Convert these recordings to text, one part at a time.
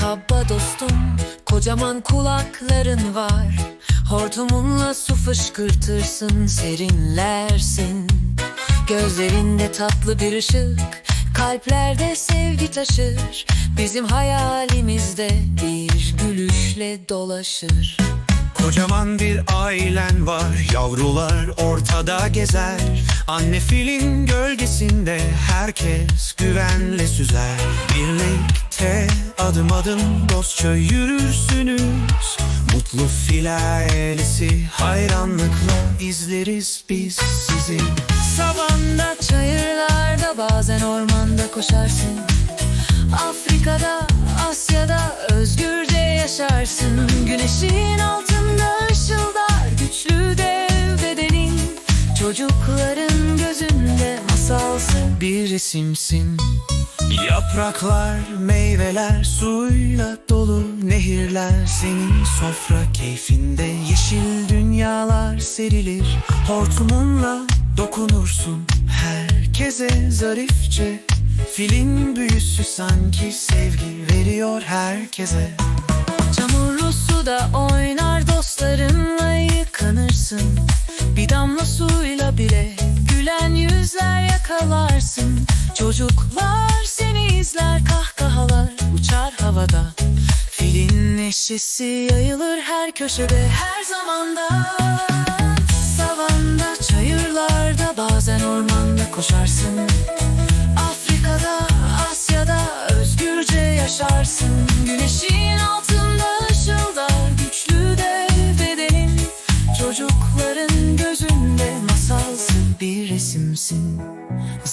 Merhaba dostum, kocaman kulakların var. Hortumunla su fışkırtırsın, serinlersin. Gözlerinde tatlı bir ışık, kalplerde sevgi taşır. Bizim hayalimizde bir gülüşle dolaşır Kocaman bir ailen var Yavrular ortada gezer. Anne filin gölgesinde Herkes güvenle süzer. Birlikte adım adım Dostça yürürsünüz. Mutlu fil ailesi Hayranlıkla izleriz biz sizi. Savanda, çayırlarda, bazen ormanda koşarsın. Afrika'da, Asya'da özgürce yaşarsın. Güneşin altında Çocukların gözünde masalsın bir resimsin. Yapraklar, meyveler, suyla dolu nehirler. Senin sofra keyfinde yeşil dünyalar serilir. Hortumunla dokunursun herkese zarifçe. Filin büyüsü sanki sevgi veriyor herkese Bir damla suyla bile gülen yüzler yakalarsın. Çocuklar seni izler kahkahalar uçar havada. Filin neşesi yayılır her köşede her zamanda. Savanda çayırlarda bazen ormanda koşarsın. Afrika'da, Asya'da özgürce yaşarsın. Güneşin altında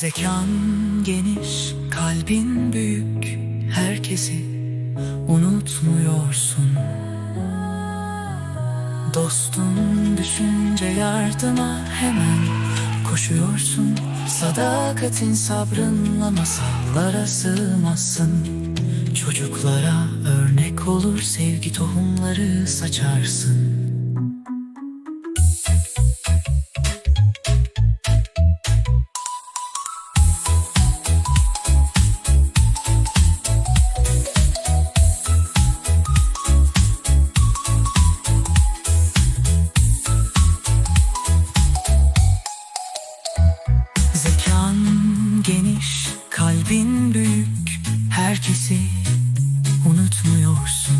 Zekan geniş, kalbin büyük Herkesi unutmuyorsun. Dostun düşünce yardıma hemen koşuyorsun. Sadakatin sabrınla masallara sığmazsın. Çocuklara örnek olur sevgi tohumları saçarsın Herkesi unutmuyorsun.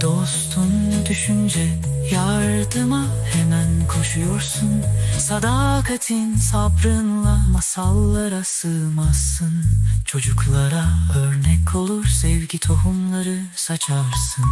Dostun düşünce yardıma hemen koşuyorsun. Sadakatin sabrınla masallara sığmazsın. Çocuklara örnek olur sevgi tohumları saçarsın